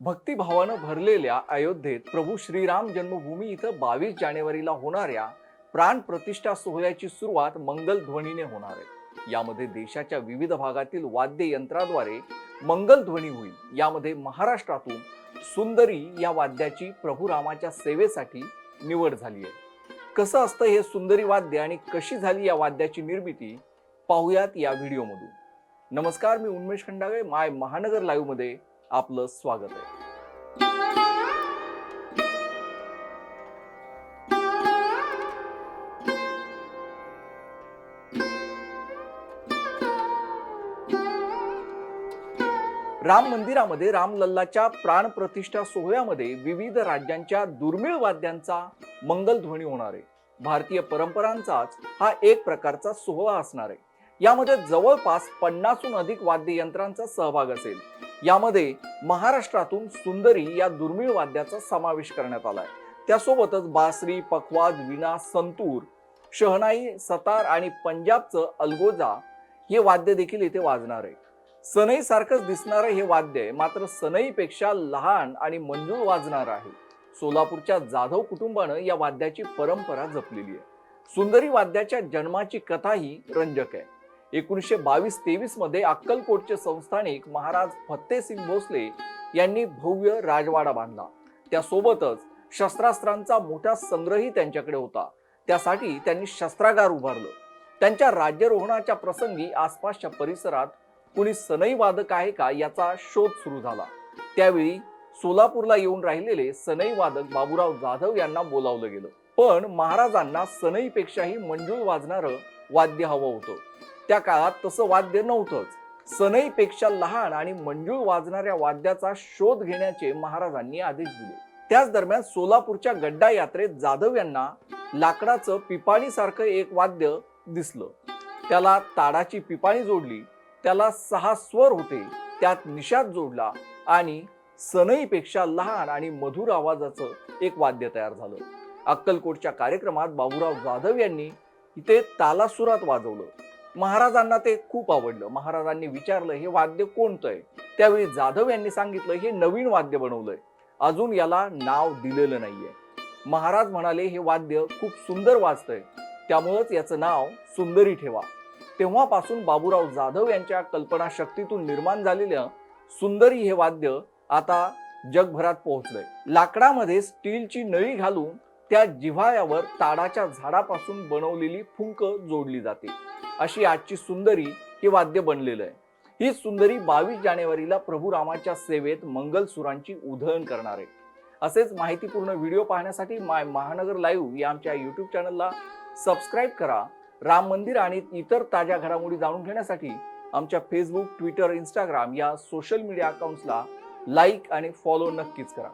भक्तिभावानं भरलेल्या अयोध्येत प्रभू श्रीराम जन्मभूमी इथं बावीस जानेवारीला होणाऱ्या प्राण प्रतिष्ठा सोहळ्याची सुरुवात मंगल ध्वनीने होणार आहे. यामध्ये देशाच्या विविध भागातील वाद्य यंत्राद्वारे मंगल ध्वनी होईल. यामध्ये महाराष्ट्रातून सुंदरी या वाद्याची प्रभू रामाच्या सेवेसाठी निवड झाली आहे. कसं असतं हे सुंदरी वाद्य आणि कशी झाली या वाद्याची निर्मिती? पाहुयात या व्हिडिओमधून. नमस्कार मी उन्मेष खंडागळे माय महानगर लाईव्हमध्ये आपलं स्वागत आहे. राम मंदिरामध्ये रामलल्लाच्या प्राण प्रतिष्ठा सोहळ्यामध्ये विविध राज्यांच्या दुर्मिळ वाद्यांचा मंगलध्वनी होणार आहे. भारतीय परंपरांचाच हा एक प्रकारचा सोहळा असणार आहे. यामध्ये जवळपास पन्नासहून अधिक वाद्ययंत्रांचा सहभाग असेल. यामध्ये महाराष्ट्रातून सुंदरी या दुर्मिळ वाद्याचा समावेश करण्यात आलाय. त्यासोबतच बासरी पखवाज विणा संतूर शहनाई सतार आणि पंजाबचं अलगोजा हे वाद्य देखील इथे वाजणार आहे. सनई सारखंच दिसणारं हे वाद्य आहे मात्र सनईपेक्षा लहान आणि मंजूळ वाजणार आहे. सोलापूरच्या जाधव कुटुंबानं या वाद्याची परंपरा जपलेली आहे. सुंदरी वाद्याच्या जन्माची कथाही रंजक आहे. एकोणीसशे बावीस तेवीसमध्ये अक्कलकोटचे संस्थानिक महाराज फत्तेसिंग भोसले यांनी भव्य राजवाडा बांधला. त्यासोबतच शस्त्रास्त्रांचा मोठा संग्रही त्यांच्याकडे होता. त्यासाठी त्यांनी शस्त्रागार उभारलं. त्यांच्या राज्यारोहणाच्या प्रसंगी आसपासच्या परिसरात कुणी सनई वादक आहे का याचा शोध सुरू झाला. त्यावेळी सोलापूरला येऊन राहिलेले सनई वादक बाबूराव जाधव यांना बोलावलं गेलं. पण महाराजांना सनईपेक्षाही मंजूळ वाजणारं वाद्य हवं होतं. त्या काळात तसं वाद्य नव्हतंच. सनईपेक्षा लहान आणि मंजूळ वाजणाऱ्या वाद्याचा शोध घेण्याचे महाराजांनी आदेश दिले. त्याच दरम्यान सोलापूरच्या गड्डा यात्रेत जाधव यांना लाकडाचं पिपाणी सारखं एक वाद्य दिसलं. त्याला ताडाची पिपाणी जोडली त्याला सहा स्वर होते त्यात निषाद जोडला आणि सनईपेक्षा लहान आणि मधुर आवाजाचं एक वाद्य तयार झालं. अक्कलकोटच्या कार्यक्रमात बाबूराव जाधव यांनी इथे तालासुरात वाजवलं. महाराजांना ते खूप आवडलं. महाराजांनी विचारलं हे वाद्य कोणतं आहे? त्यावेळी जाधव यांनी सांगितलं हे नवीन वाद्य बनवलंय. अजून याला नाव दिलेलं नाहीये. महाराज म्हणाले हे वाद्य खूप सुंदर वाजतंय. त्यामुळंच याचं नाव सुंदरी ठेवा. तेव्हापासून बाबूराव जाधव यांच्या कल्पनाशक्तीतून निर्माण झालेलं सुंदरी हे वाद्य आता जगभरात पोहोचलंय. लाकडामध्ये स्टीलची नळी घालून त्या जिव्हाळ्यावर ताडाच्या झाडापासून बनवलेली फुंक जोडली जाते. अशी आजची सुंदरी हे वाद्य बनलेलं आहे. ही सुंदरी बावीस जानेवारीला प्रभू रामाच्या सेवेत मंगल सुरांची उधळण करणार आहे. असेच माहितीपूर्ण व्हिडिओ पाहण्यासाठी माय महानगर लाईव्ह या आमच्या युट्यूब चॅनलला सबस्क्राईब करा. राम मंदिर आणि इतर ताज्या घडामोडी जाणून घेण्यासाठी आमच्या फेसबुक ट्विटर इंस्टाग्राम या सोशल मीडिया अकाउंट्सला लाईक आणि फॉलो नक्कीच करा.